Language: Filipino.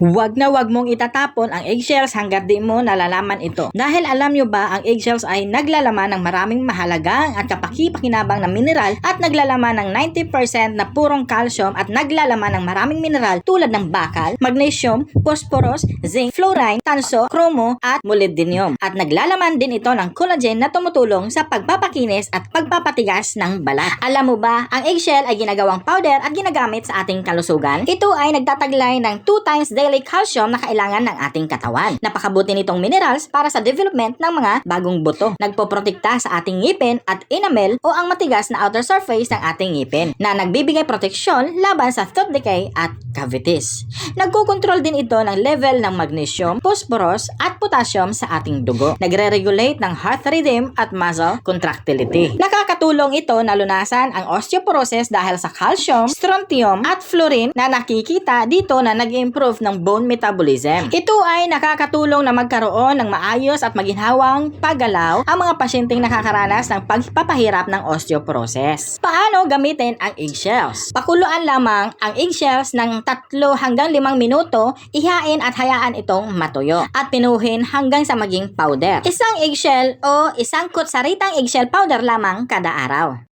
Huwag na huwag mong itatapon ang eggshells hanggat di mo nalalaman ito. Dahil alam nyo ba, ang eggshells ay naglalaman ng maraming mahalagang at kapaki-pakinabang na mineral at naglalaman ng 90% na purong calcium at naglalaman ng maraming mineral tulad ng bakal, magnesium, phosphorus, zinc, fluorine, tanso, chromo at molybdenum. At naglalaman din ito ng collagen na tumutulong sa pagpapakinis at pagpapatigas ng balat. Alam mo ba, ang eggshell ay ginagawang powder at ginagamit sa ating kalusugan. Ito ay nagtataglay ng 2 times daily calcium na kailangan ng ating katawan. Napakabuti nitong minerals para sa development ng mga bagong buto. Nagpoprotekta sa ating ngipin at enamel o ang matigas na outer surface ng ating ngipin na nagbibigay proteksyon laban sa tooth decay at cavities. Nagkokontrol din ito ng level ng magnesium, phosphorus at potassium sa ating dugo. Nagre-regulate ng heart rhythm at muscle contractility. Nakakatulong ito na lunasan ang osteoporosis dahil sa calcium, strontium at fluorine na nakikita dito na nag-improve bone metabolism. Ito ay nakakatulong na magkaroon ng maayos at maginhawang paggalaw ang mga pasyenteng nakakaranas ng pagpapahirap ng osteoporosis. Paano gamitin ang eggshells? Pakuluan lamang ang eggshells ng 3 hanggang 5 minuto, ihain at hayaan itong matuyo at pinuhin hanggang sa maging powder. Isang eggshell o isang kutsaritang eggshell powder lamang kada araw.